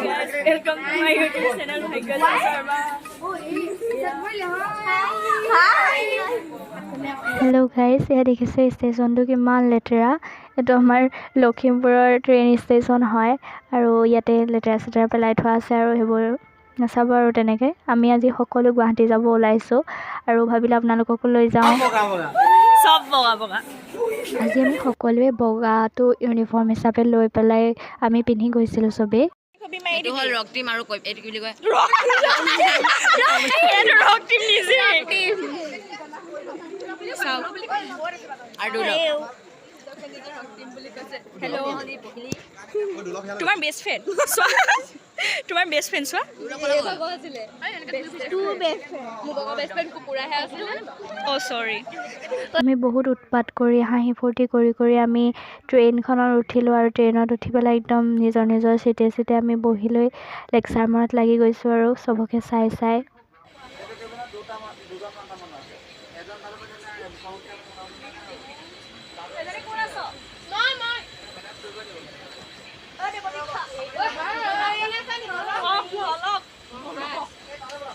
guys, welcome to my YouTube channel. Bhagyajal Sharma. Hello' guys এয়া দেখিছে ষ্টেচনটো কিমান লেতেৰা এইটো আমাৰ লখিমপুৰৰ ট্ৰেইন ষ্টেচন হয় আৰু ইয়াতে লেতেৰা চেতেৰা পেলাই থোৱা আছে আৰু সেইবোৰ নাচাব আৰু তেনেকৈ আমি আজি সকলো গুৱাহাটী যাব ওলাইছোঁ আৰু ভাবিলে আপোনালোককো লৈ যাওঁ চব বগা বগা আজি আমি সকলোৱে বগাটো ইউনিফৰ্ম হিচাপে লৈ পেলাই আমি পিন্ধি গৈছিলোঁ চবেই কবি মাৰি হ'ল ৰক টিম আৰু কৈ- এইটো কি বুলি কয় নিজে চাওক আৰু তোমাৰ বেষ্ট ফ্ৰেণ্ড চোৱা তোমাৰ বেষ্ট ফ্ৰেণ্ড চোৱা অ' চৰি আমি বহুত উৎপাত কৰি হাঁহি ফূৰ্তি কৰি কৰি আমি ট্ৰেইনখনত উঠিলোঁ আৰু ট্ৰেইনত উঠি পেলাই একদম নিজৰ নিজৰ চিটে চিটে আমি বহি লৈ লেকচাৰ মৰাত লাগি গৈছোঁ আৰু চবকে চাই চাই।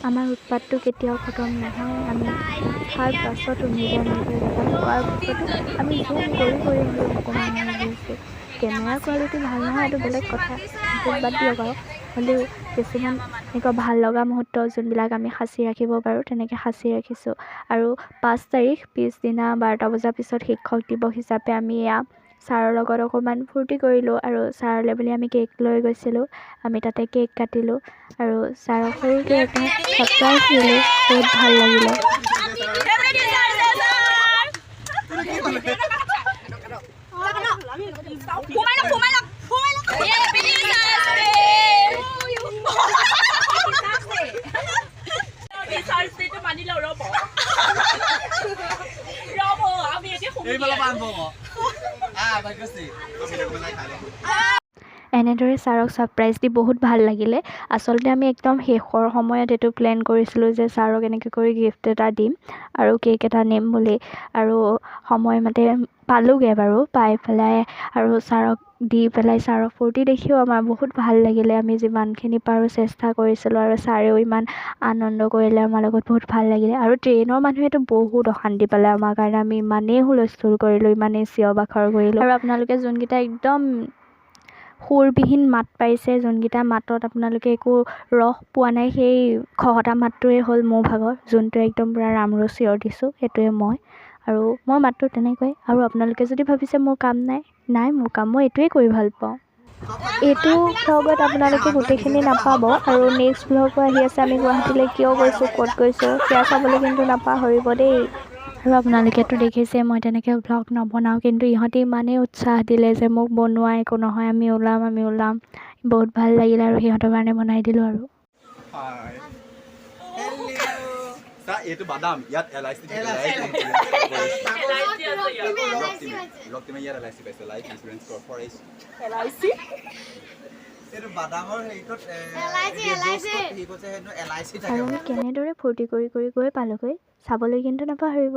আমাৰ উৎপাতটো কেতিয়াও খতম নহয় আমি তাৰ পাছতো নিজৰ নিজৰ জেগাত পোৱাৰ পিছতো আমি জুম কৰি কৰি হ'লেও অকণমান গৈছোঁ কেমেৰা কোৱালিটি ভাল নহয় এইটো বেলেগ কথা। বাদ দিয়ক আৰু। হ'লেও কিছুমান এনেকুৱা ভাল লগা মুহূৰ্ত যোনবিলাক আমি সাঁচি ৰাখিব পাৰোঁ তেনেকৈ সাঁচি ৰাখিছোঁ। আৰু পাঁচ তাৰিখ পিছদিনা বাৰটা বজাৰ পিছত শিক্ষক দিৱস হিচাপে আমি এয়া ছাৰৰ লগত অকণমান ফূৰ্তি কৰিলোঁ আৰু ছাৰলৈ বুলি আমি কেক লৈ গৈছিলোঁ। আমি তাতে কেক কাটিলোঁ আৰু ছাৰক সৰুকৈ এটা ছাৰপ্ৰাইজ দিলোঁ বহুত ভাল লাগিলে। সোমাই এইফালৰ পৰা আৰম্ভ কৰ আহ ভাগ্যশ্ৰী এনেদৰে ছাৰক ছাৰপ্ৰাইজ দি বহুত ভাল লাগিলে। আচলতে আমি একদম শেষৰ সময়ত এইটো প্লেন কৰিছিলোঁ যে ছাৰক এনেকৈ কৰি গিফ্ট এটা দিম আৰু কেক এটা নিম বুলি। আৰু সময়মতে পালোঁগৈ বাৰু পাই পেলাই আৰু ছাৰক দি পেলাই ছাৰক ফূৰ্তি দেখিও আমাৰ বহুত ভাল লাগিলে। আমি যিমানখিনি পাৰোঁ চেষ্টা কৰিছিলোঁ আৰু ছাৰেও ইমান আনন্দ কৰিলে আমাৰ লগত বহুত ভাল লাগিলে। আৰু ট্ৰেইনৰ মানুহেতো বহুত অশান্তি পালে আমাৰ কাৰণে। আমি ইমানেই হুলস্থুল কৰিলোঁ ইমানেই চিঞৰ বাখৰ কৰিলোঁ। আৰু আপোনালোকে যোনকেইটা একদম সুৰবিহীন মাত পাইছে যোনকেইটা মাতত আপোনালোকে একো ৰস পোৱা নাই সেই খহটা মাতটোৱে হ'ল মোৰ ভাগৰ যোনটো একদম পূৰা ৰামৰো চিঞৰ দিছোঁ সেইটোৱে মই। আৰু মই মাতটো তেনেকুৱাই আৰু আপোনালোকে যদি ভাবিছে মোৰ কাম নাই নাই মোৰ কাম মই এইটোৱে কৰি ভাল পাওঁ। এইটো ভ্লগত আপোনালোকে গোটেইখিনি নাপাব আৰু নেক্সট ভ্লগো আহি আছে আমি গুৱাহাটীলৈ কিয় গৈছোঁ ক'ত গৈছোঁ সেয়া চাবলৈ কিন্তু নাপাহৰিব দেই। আৰু আপোনালোকেতো দেখিছে মই তেনেকৈ ভ্লগ নবনাওঁ কিন্তু ইহঁতে ইমানেই উৎসাহ দিলে যে মোক বনোৱা একো নহয় আমি ওলাম আমি ওলাম বহুত ভাল লাগিলে আৰু সিহঁতৰ কাৰণে বনাই দিলোঁ আৰু হাই চা এইটো বাদাম ইয়াত এল আই চি ৰক্তিমে ইয়াত এল আই চি পাইছে লাইফ ইঞ্চুৰেঞ্চ কৰ্পৰেশ্যন এইটো বাদামৰ হেৰিটোত হেৰি কৈছে সেইটো এল আই চি আৰু কেনেদৰে ফূৰ্তি কৰি কৰি গৈ পালোগৈ চাবলৈ কিন্তু নাপাহৰিব